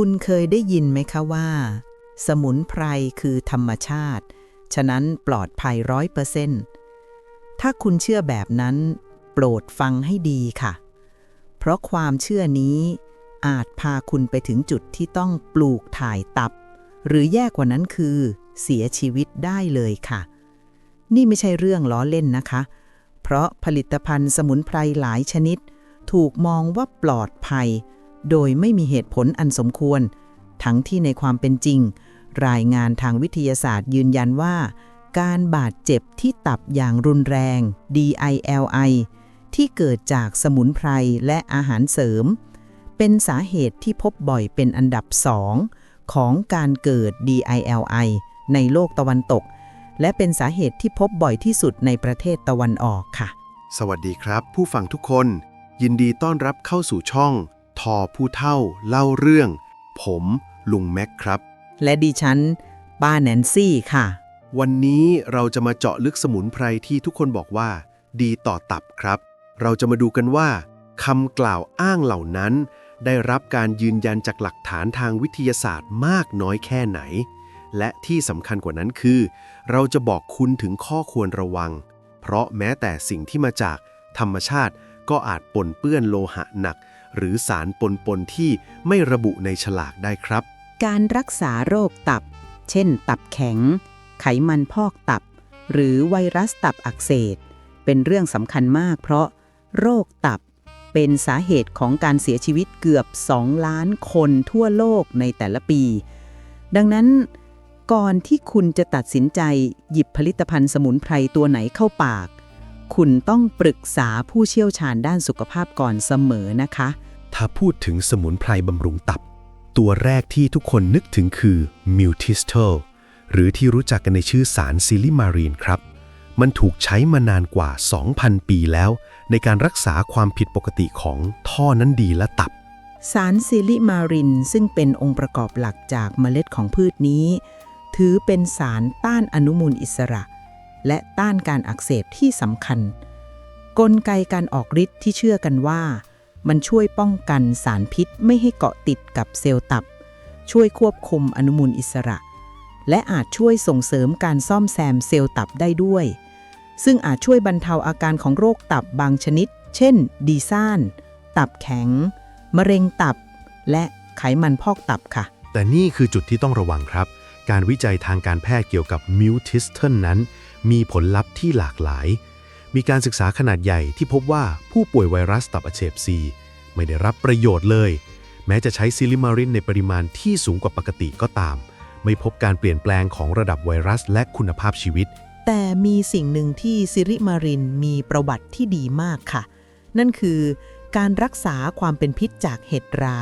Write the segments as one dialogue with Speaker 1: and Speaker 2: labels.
Speaker 1: คุณเคยได้ยินไหมคะว่า สมุนไพรคือธรรมชาติ ฉะนั้นปลอดภัยร้อยเปอร์เซนต์ถ้าคุณเชื่อแบบนั้น โปรดฟังให้ดีค่ะ เพราะความเชื่อนี้อาจพาคุณไปถึงจุดที่ต้องปลูกถ่ายตับ หรือแย่กว่านั้นคือ เสียชีวิตได้เลยค่ะ นี่ไม่ใช่เรื่องล้อเล่นนะคะ เพราะผลิตภัณฑ์สมุนไพรหลายชนิด ถูกมองว่าปลอดภัย โดยไม่มีเหตุผลอันสมควร ทั้งที่ในความเป็นจริง รายงานทางวิทยาศาสตร์ยืนยันว่า การบาดเจ็บที่ตับอย่างรุนแรง DILI ที่เกิดจากสมุนไพรและอาหารเสริม เป็นสาเหตุที่พบบ่อยเป็นอันดับสองของการเกิด DILI ในโลกตะวันตก และเป็นสาเหตุที่พบบ่อยที่สุดในประเทศตะวันออกค่ะ
Speaker 2: สวัสดีครับ ผู้ฟังทุกคน ยินดีต้อนรับเข้าสู่ช่อง ทอผู้เท่าเล่าเรื่อง ผมลุงแม็กครับ
Speaker 1: และดิฉัน ป้าแนนซี่ค่ะ
Speaker 2: วันนี้เราจะมาเจาะลึกสมุนไพรที่ทุกคนบอกว่า ดีต่อตับครับ เราจะมาดูกันว่าคำกล่าวอ้างเหล่านั้น ได้รับการยืนยันจากหลักฐานทางวิทยาศาสตร์มากน้อยแค่ไหน และที่สำคัญกว่านั้นคือ เราจะบอกคุณถึงข้อควรระวัง เพราะแม้แต่สิ่งที่มาจากธรรมชาติก็อาจปนเปื้อนโลหะหนัก หรือสารปนปนที่ไม่ระบุในฉลากได้ครับ
Speaker 1: การรักษาโรคตับ เช่น ตับแข็ง ไขมันพอกตับ หรือไวรัสตับอักเสบเป็นเรื่องสำคัญมาก เพราะ โรคตับเป็นสาเหตุของการเสียชีวิตเกือบ 2 ล้านคนทั่วโลกในแต่ละปี ดังนั้น ก่อนที่คุณจะตัดสินใจหยิบผลิตภัณฑ์สมุนไพรตัวไหนเข้าปาก คุณต้องปรึกษาผู้เชี่ยวชาญด้านสุขภาพก่อนเสมอนะคะ
Speaker 2: ถ้าพูดถึงสมุนไพรบำรุงตับ ตัวแรกที่ทุกคนนึกถึงคือมิวทิสเทลหรือที่รู้จักกันในชื่อสารซิลิมารีนครับ มันถูกใช้มานานกว่า 2,000 ปีแล้ว ในการรักษาความผิดปกติของท่อนั้นดีและตับ
Speaker 1: สารซิลิมารินซึ่งเป็นองค์ประกอบหลักจากเมล็ดของพืชนี้ ถือเป็นสารต้านอนุมูลอิสระ และต้านการอักเสบที่สำคัญ กลไกการออกฤทธิ์ที่เชื่อกันว่า มันช่วยป้องกันสารพิษไม่ให้เกาะติดกับเซลล์ตับ ช่วยควบคุมอนุมูลอิสระ และอาจช่วยส่งเสริมการซ่อมแซมเซลล์ตับได้ด้วย ซึ่งอาจช่วยบรรเทาอาการของโรคตับบางชนิด เช่น ดีซ่าน ตับแข็ง มะเร็งตับ และไขมันพอกตับค่ะ
Speaker 2: แต่นี่คือจุดที่ต้องระวังครับ การวิจัยทางการแพทย์เกี่ยวกับมิวทิสเทลนั้น มีผลลัพธ์ที่หลากหลาย มีการศึกษาขนาดใหญ่ที่พบว่าผู้ป่วยไวรัสตับอักเสบซีไม่ได้รับประโยชน์เลย แม้จะใช้ซิลิมารินในปริมาณที่สูงกว่าปกติก็ตาม ไม่พบการเปลี่ยนแปลงของระดับไวรัสและคุณภาพชีวิต
Speaker 1: แต่มีสิ่งหนึ่งที่ซิริมารินมีประวัติที่ดีมากค่ะ นั่นคือการรักษาความเป็นพิษจากเห็ดรา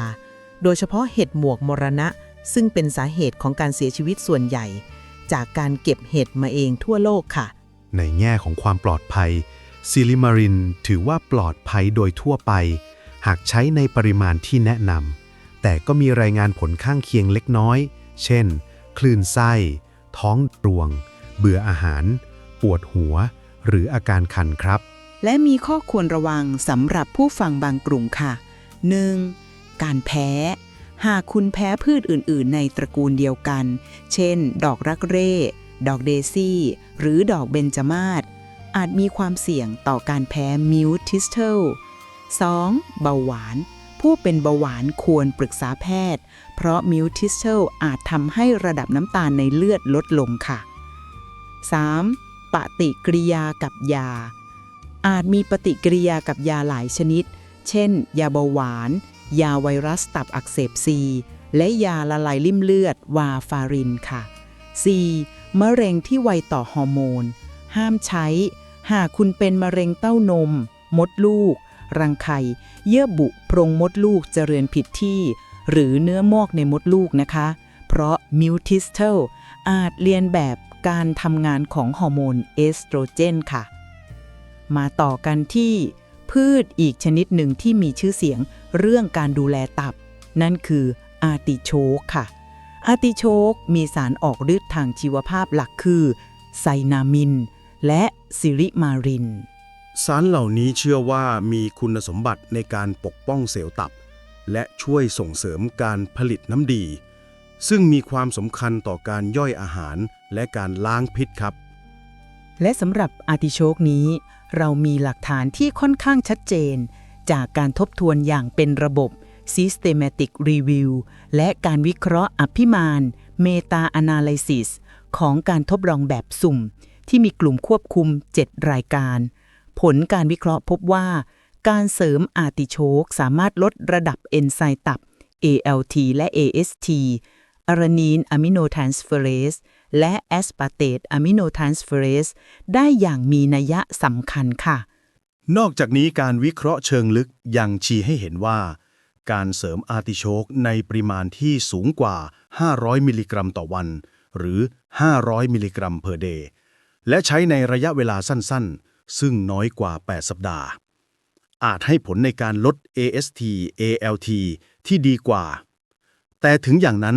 Speaker 1: โดยเฉพาะเห็ดหมวกมรณะ ซึ่งเป็นสาเหตุของการเสียชีวิตส่วนใหญ่ จากการเก็บเห็ดมาเองทั่วโลกค่ะ
Speaker 2: ในแง่ของความปลอดภัยซิลิมารินถือว่าปลอดภัยโดยทั่วไป หากใช้ในปริมาณที่แนะนำแต่ก็มีรายงานผลข้างเคียงเล็กน้อย เช่น คลื่นไส้ ท้องรวง เบื่ออาหาร ปวดหัว หรืออาการคันครับ
Speaker 1: และมีข้อควรระวังสำหรับผู้ฟังบางกลุ่มค่ะ 1. การแพ้ หากคุณแพ้พืชอื่น ๆ ในตระกูลเดียวกัน เช่น ดอกรักเร่ ดอกเดซี่ หรือดอกเบญจมาศ อาจมีความเสี่ยงต่อการแพ้มิวทิสเทล 2. เบาหวาน ผู้เป็นเบาหวานควรปรึกษาแพทย์ เพราะมิวทิสเทลอาจทำให้ระดับน้ำตาลในเลือดลดลงค่ะ 3. ปฏิกิริยากับยา อาจมีปฏิกิริยากับยาหลายชนิด เช่น ยาเบาหวาน ยาไวรัสตับอักเสบซีและยาละลายริ่มเลือด วาฟารินค่ะ 4. มะเร็งที่ไวต่อฮอร์โมน ห้ามใช้ หากคุณเป็นมะเร็งเต้านม มดลูก รังไข่ เยื่อบุโพรงมดลูกเจริญผิดที่ หรือเนื้อมอกในมดลูกนะคะ เพราะมิวทิสเทลอาจเรียนแบบการทำงานของฮอร์โมนเอสโตรเจนค่ะ มาต่อกันที่ พืชอีกชนิดหนึ่งที่มีชื่อเสียงเรื่องการดูแลตับ นั่นคืออาร์ติโชกค่ะ อาร์ติโชกมีสารออกฤทธิ์ทางชีวภาพหลักคือไซนามิน และซิริมาริน
Speaker 3: สารเหล่านี้เชื่อว่ามีคุณสมบัติในการปกป้องเซลล์ตับ และช่วยส่งเสริมการผลิตน้ำดี ซึ่งมีความสำคัญต่อการย่อยอาหารและการล้างพิษครับ
Speaker 4: และสำหรับอาร์ติโชกนี้ เรามีหลักฐานที่ค่อนข้างชัดเจน จากการทบทวนอย่างเป็นระบบ Systematic Review และการวิเคราะห์อภิมาน Meta Analysis ของการทดลองแบบสุ่ม ที่มีกลุ่มควบคุม 7 รายการ ผลการวิเคราะห์พบว่า การเสริมอาร์ติโชกสามารถลดระดับเอนไซม์ตับ ALT และ AST อารานีนอะมิโนทรานสเฟอเรส และแอสปาร์เตตอะมิโนทรานสเฟอเรสได้อย่างมีนัยสำคัญค่ะ
Speaker 3: นอกจากนี้การวิเคราะห์เชิงลึกยังชี้ให้เห็นว่า การเสริมอาร์ติโชกในปริมาณที่สูงกว่า 500 มิลลิกรัมต่อวัน หรือ 500 มิลลิกรัมเพอร์เดย์และใช้ในระยะเวลาสั้นๆ ซึ่งน้อยกว่า 8 สัปดาห์ อาจให้ผลในการลด AST ALT ที่ดีกว่า แต่ถึงอย่างนั้น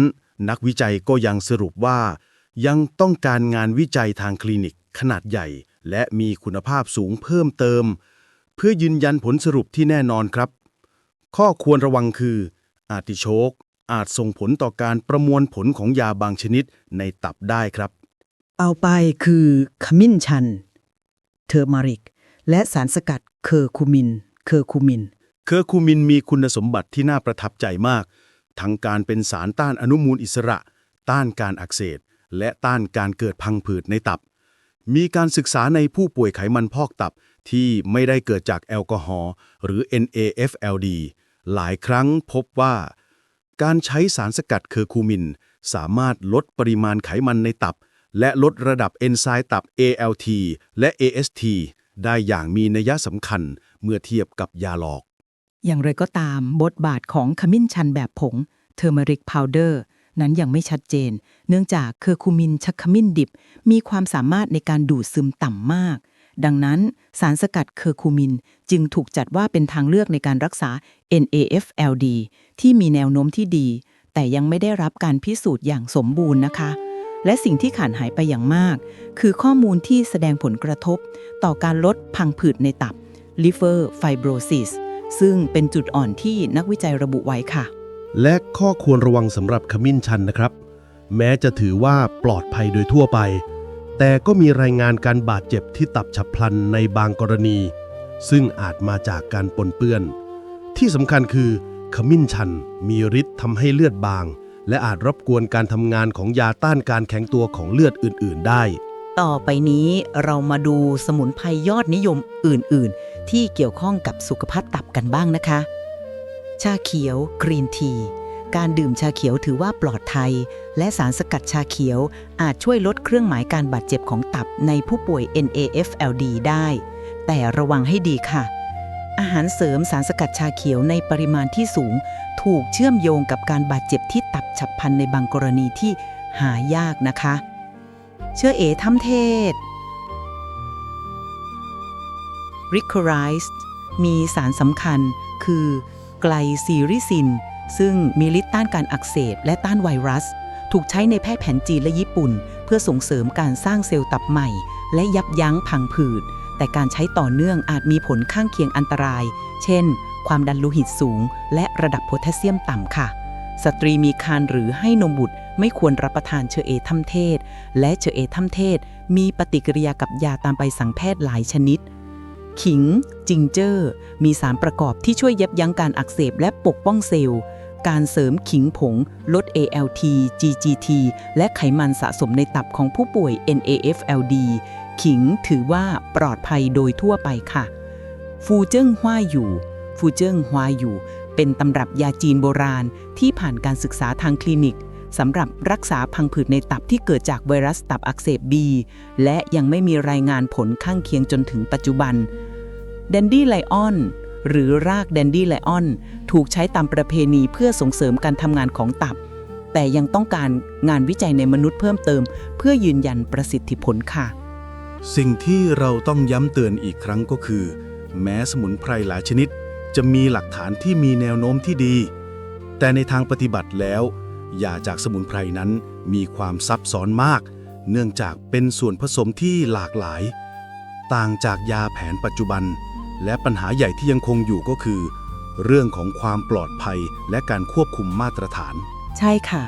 Speaker 3: นักวิจัยก็ยังสรุปว่า ยังต้องการงานวิจัยทางคลินิกขนาดใหญ่ และมีคุณภาพสูงเพิ่มเติม เพื่อยืนยันผลสรุปที่แน่นอนครับ ข้อควรระวังคือ อาร์ติโชกอาจส่งผลต่อการประมวลผลของยาบางชนิดในตับได้ครับ
Speaker 1: เอาไปคือขมิ้นชัน เทอร์มาริก และสารสกัดเคอร์คูมิน เคอร์คูมิน
Speaker 3: เคอร์คูมินมีคุณสมบัติที่น่าประทับใจมาก ทั้งการเป็นสารต้านอนุมูลอิสระ ต้านการอักเสบ และต้านการเกิดพังผืดในตับ มีการศึกษาในผู้ป่วยไขมันพอกตับที่ไม่ได้เกิดจากแอลกอฮอล์หรือ NAFLD หลายครั้งพบว่า การใช้สารสกัดเคอร์คูมิน สามารถลดปริมาณไขมันในตับ และลดระดับเอนไซม์ตับ ALT และ AST ได้อย่างมีนัยสำคัญเมื่อเทียบกับยาหลอก
Speaker 1: อย่างไรก็ตามบทบาทของขมิ้นชันแบบผงเทอร์มาริกพาวเดอร์ นั้นยังไม่ชัดเจน เนื่องจากเคอร์คูมินชักขมิ้นดิบ มีความสามารถในการดูดซึมต่ำมาก ดังนั้นสารสกัดเคอร์คูมินจึงถูกจัดว่าเป็นทางเลือกในการรักษา NAFLD ที่มีแนวโน้มที่ดี แต่ยังไม่ได้รับการพิสูจน์อย่างสมบูรณ์นะคะและสิ่งที่ขาดหายไปอย่างมาก คือข้อมูลที่แสดงผลกระทบ ต่อการลดพังผืดในตับ liver fibrosis ซึ่งเป็นจุดอ่อนที่นักวิจัยระบุไว้ค่ะ
Speaker 3: และข้อควรระวังสำหรับขมิ้นชันนะครับ แม้จะถือว่าปลอดภัยโดยทั่วไป แต่ก็มีรายงานการบาดเจ็บที่ตับฉับพลันในบางกรณี ซึ่งอาจมาจากการปนเปื้อน ที่สำคัญคือ ขมิ้นชันมีฤทธิ์ทำให้เลือดบาง และอาจรบกวนการทำงานของยาต้านการแข็งตัวของเลือดอื่น ๆ ได้
Speaker 1: ต่อไปนี้เรามาดูสมุนไพรยอดนิยมอื่น ๆ ที่เกี่ยวข้องกับสุขภาพตับกันบ้างนะคะ ชาเขียวกรีนที การดื่มชาเขียวถือว่าปลอดภัย และสารสกัดชาเขียวอาจช่วยลดเครื่องหมายการบาดเจ็บของตับในผู้ป่วย NAFLD ได้ แต่ระวังให้ดีค่ะ อาหารเสริมสารสกัดชาเขียวในปริมาณที่สูง ถูกเชื่อมโยงกับการบาดเจ็บที่ตับฉับพลันในบางกรณีที่หายากนะคะ เชื่อเอทำเทศ r i c o r i z e มีสารสำคัญคือ ไกลซีริซิน ซึ่งมีฤทธิ์ต้านการอักเสบและต้านไวรัส ถูกใช้ในแพทย์แผนจีนและญี่ปุ่น เพื่อส่งเสริมการสร้างเซลล์ตับใหม่ และยับยั้งพังผืด แต่การใช้ต่อเนื่องอาจมีผลข้างเคียงอันตราย เช่น ความดันโลหิตสูง และระดับโพแทสเซียมต่ำค่ะ สตรีมีครรภ์หรือให้นมบุตรไม่ควรรับประทานเชอเอทัมเทศ และเชอเอทัมเทศ มีปฏิกิริยากับยาตามใบสั่งแพทย์หลายชนิด ขิง จิงเจอร์ มีสารประกอบที่ช่วยยับยั้งการอักเสบและปกป้องเซลล์ การเสริมขิงผง ลด ALT GGT และไขมันสะสมในตับของผู้ป่วย NAFLD ขิงถือว่าปลอดภัยโดยทั่วไปค่ะ ฟูเจิ้งฮวาอยู่ ฟูเจิ้งฮวาอยู่ เป็นตำรับยาจีนโบราณที่ผ่านการศึกษาทางคลินิก สำหรับรักษาพังผืดในตับที่เกิดจากไวรัสตับอักเสบบีและยังไม่มีรายงานผลข้างเคียงจนถึงปัจจุบันแดนดี้ไลออนหรือรากแดนดี้ไลออนถูกใช้ตามประเพณีเพื่อส่งเสริมการทำงานของตับ แต่ยังต้องการงานวิจัยในมนุษย์เพิ่มเติม เพื่อยืนยันประสิทธิผลค่ะ
Speaker 3: สิ่งที่เราต้องย้ำเตือนอีกครั้งก็คือ แม้สมุนไพรหลายชนิด จะมีหลักฐานที่มีแนวโน้มที่ดี แต่ในทางปฏิบัติแล้ว ยาจากสมุนไพรนั้นมีความซับซ้อนมาก เนื่องจากเป็นส่วนผสมที่หลากหลาย ต่างจากยาแผนปัจจุบัน และปัญหาใหญ่ที่ยังคงอยู่ก็คือ เรื่องของความปลอดภัยและการควบคุมมาตรฐาน
Speaker 1: ใช่ค่ะ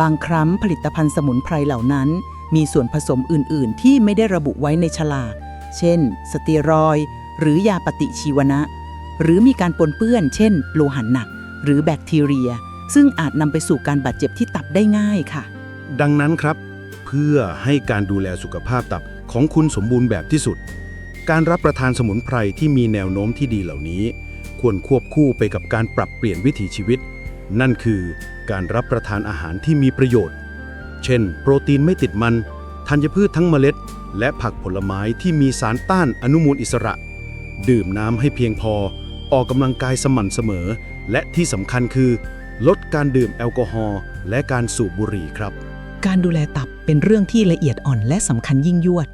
Speaker 1: บางครั้งผลิตภัณฑ์สมุนไพรเหล่านั้น มีส่วนผสมอื่น ๆ ที่ไม่ได้ระบุไว้ในฉลาก เช่น สเตียรอย หรือยาปฏิชีวนะ หรือมีการปนเปื้อน เช่น โลหะหนัก หรือแบคทีเรีย ซึ่งอาจนำไปสู่การบาดเจ็บที่ตับได้ง่ายค่ะ
Speaker 3: ดังนั้นครับ เพื่อให้การดูแลสุขภาพตับของคุณสมบูรณ์แบบที่สุด การรับประทานสมุนไพรที่มีแนวโน้มที่ดีเหล่านี้ ควรควบคู่ไปกับการปรับเปลี่ยนวิถีชีวิต นั่นคือการรับประทานอาหารที่มีประโยชน์ เช่น โปรตีนไม่ติดมันธัญพืชทั้งเมล็ด และผักผลไม้ที่มีสารต้านอนุมูลอิสระ ดื่มน้ำให้เพียงพอ ออกกำลังกายสม่ำเสมอ และที่สำคัญคือ ลดการดื่มแอลกอฮอล์และการสูบบุหรี่ครับ
Speaker 1: การดูแลตับเป็นเรื่องที่ละเอียดอ่อนและสำคัญยิ่งยวด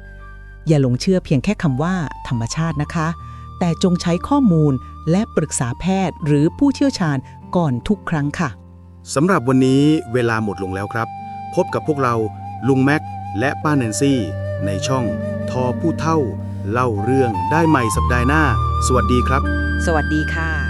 Speaker 1: อย่าหลงเชื่อเพียงแค่คำว่า ธรรมชาตินะคะ แต่จงใช้ข้อมูลและปรึกษาแพทย์หรือผู้เชี่ยวชาญก่อนทุกครั้งค่ะ
Speaker 3: สำหรับวันนี้เวลาหมดลงแล้วครับ พบกับพวกเราลุงแม็กและป้าแนนซี่ ในช่องทอผู้เท่า เล่าเรื่องได้ใหม่สัปดาห์หน้า สวัสดีครับ
Speaker 1: สวัสดีค่ะ